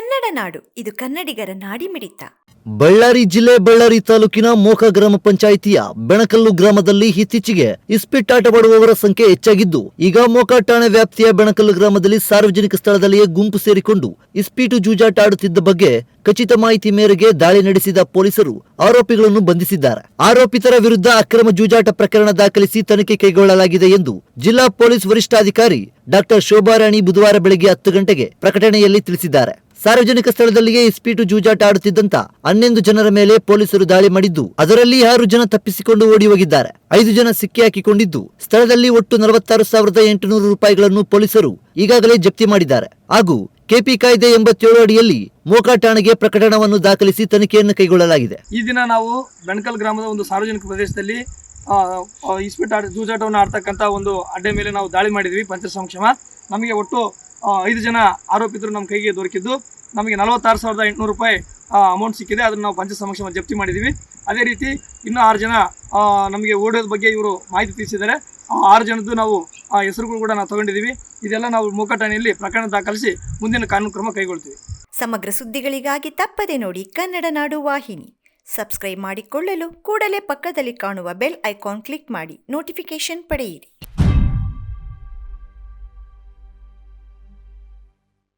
ಕನ್ನಡ ನಾಡು. ಇದು ಕನ್ನಡಿಗರ ನಾಡಿಮಿಡಿತ ಬಳ್ಳಾರಿ ಜಿಲ್ಲೆ ಬಳ್ಳಾರಿ ತಾಲೂಕಿನ ಮೋಕ ಗ್ರಾಮ ಪಂಚಾಯಿತಿಯ ಬೆಣಕಲ್ಲು ಗ್ರಾಮದಲ್ಲಿ ಇತ್ತೀಚೆಗೆ ಇಸ್ಪಿಟ್ಟಾಟವಾಡುವವರ ಸಂಖ್ಯೆ ಹೆಚ್ಚಾಗಿದ್ದು, ಈಗ ಮೋಕ ಠಾಣೆ ವ್ಯಾಪ್ತಿಯ ಬೆಣಕಲ್ಲು ಗ್ರಾಮದಲ್ಲಿ ಸಾರ್ವಜನಿಕ ಸ್ಥಳದಲ್ಲಿಯೇ ಗುಂಪು ಸೇರಿಕೊಂಡು ಇಸ್ಪೀಟು ಜೂಜಾಟ ಆಡುತ್ತಿದ್ದ ಬಗ್ಗೆ ಖಚಿತ ಮಾಹಿತಿ ಮೇರೆಗೆ ದಾಳಿ ನಡೆಸಿದ ಪೊಲೀಸರು ಆರೋಪಿಗಳನ್ನು ಬಂಧಿಸಿದ್ದಾರೆ. ಆರೋಪಿತರ ವಿರುದ್ಧ ಅಕ್ರಮ ಜೂಜಾಟ ಪ್ರಕರಣ ದಾಖಲಿಸಿ ತನಿಖೆ ಕೈಗೊಳ್ಳಲಾಗಿದೆ ಎಂದು ಜಿಲ್ಲಾ ಪೊಲೀಸ್ ವರಿಷ್ಠಾಧಿಕಾರಿ ಡಾಕ್ಟರ್ ಶೋಭಾರಾಣಿ ಬುಧವಾರ ಬೆಳಗ್ಗೆ ಹತ್ತು ಗಂಟೆಗೆ ಪ್ರಕಟಣೆಯಲ್ಲಿ ತಿಳಿಸಿದ್ದಾರೆ. ಸಾರ್ವಜನಿಕ ಸ್ಥಳದಲ್ಲಿಯೇ ಇಸ್ಪೀಟು ಜೂಜಾಟ ಆಡುತ್ತಿದ್ದಂತ ಹನ್ನೊಂದು ಜನರ ಮೇಲೆ ಪೊಲೀಸರು ದಾಳಿ ಮಾಡಿದ್ದು, ಅದರಲ್ಲಿ ಆರು ಜನ ತಪ್ಪಿಸಿಕೊಂಡು ಓಡಿ ಹೋಗಿದ್ದಾರೆ. ಐದು ಜನ ಸಿಕ್ಕಿ ಹಾಕಿಕೊಂಡಿದ್ದು, ಸ್ಥಳದಲ್ಲಿ ಒಟ್ಟು ನಲವತ್ತಾರು ಸಾವಿರದ ಎಂಟುನೂರು ರೂಪಾಯಿಗಳನ್ನು ಪೊಲೀಸರು ಈಗಾಗಲೇ ಜಪ್ತಿ ಮಾಡಿದ್ದಾರೆ. ಹಾಗೂ ಕೆಪಿ ಕಾಯ್ದೆ ಎಂಬತ್ತೇಳು ಅಡಿಯಲ್ಲಿ ಮೋಕಾ ಠಾಣೆಗೆ ಪ್ರಕರಣವನ್ನು ದಾಖಲಿಸಿ ತನಿಖೆಯನ್ನು ಕೈಗೊಳ್ಳಲಾಗಿದೆ. ಈ ದಿನ ನಾವು ಬೆಣಕಲ್ ಗ್ರಾಮದ ಒಂದು ಸಾರ್ವಜನಿಕ ಪ್ರದೇಶದಲ್ಲಿ ಇಸ್ಪೀಟ್ ಜೂಜಾಟವನ್ನು ಆಡ್ತಕ್ಕಂಥ ಒಂದು ಅಡ್ಡೆ ಮೇಲೆ ನಾವು ದಾಳಿ ಮಾಡಿದ್ವಿ ಪಂಚಾಯತ್ ಸಂಕ್ಷೇಮ. ನಮಗೆ ಒಟ್ಟು ಐದು ಜನ ಆರೋಪಿತರು ನಮ್ಮ ಕೈಗೆ ದೊರಕಿದ್ದು. ನಮಗೆ ನಲವತ್ತಾರು ಸಾವಿರದ ಎಂಟುನೂರು ರೂಪಾಯಿ ಅಮೌಂಟ್ ಸಿಕ್ಕಿದೆ. ಅದನ್ನು ನಾವು ಪಂಚಾಯತ್ ಸಮಕ್ಷ ಜಪ್ತಿ ಮಾಡಿದ್ದೀವಿ ಅದೇ ರೀತಿ ಇನ್ನೂ ಆರು ಜನ ನಮಗೆ ಓಡೋದ ಬಗ್ಗೆ ಇವರು ಮಾಹಿತಿ ತಿಳಿಸಿದ್ದಾರೆ. ಆರು ಜನದ್ದು ನಾವು ಹೆಸರುಗಳು ಕೂಡ ನಾವು ತಗೊಂಡಿದ್ದೀವಿ ಇದೆಲ್ಲ ನಾವು ಮುಖಟಣೆಯಲ್ಲಿ ಪ್ರಕರಣ ದಾಖಲಿಸಿ ಮುಂದಿನ ಕಾನೂನು ಕ್ರಮ ಕೈಗೊಳ್ತೀವಿ. ಸಮಗ್ರ ಸುದ್ದಿಗಳಿಗಾಗಿ ತಪ್ಪದೆ ನೋಡಿ ಕನ್ನಡ ನಾಡು ವಾಹಿನಿ. ಸಬ್ಸ್ಕ್ರೈಬ್ ಮಾಡಿಕೊಳ್ಳಲು ಕೂಡಲೇ ಪಕ್ಕದಲ್ಲಿ ಕಾಣುವ ಬೆಲ್ ಐಕಾನ್ ಕ್ಲಿಕ್ ಮಾಡಿ ನೋಟಿಫಿಕೇಶನ್ ಪಡೆಯಿರಿ.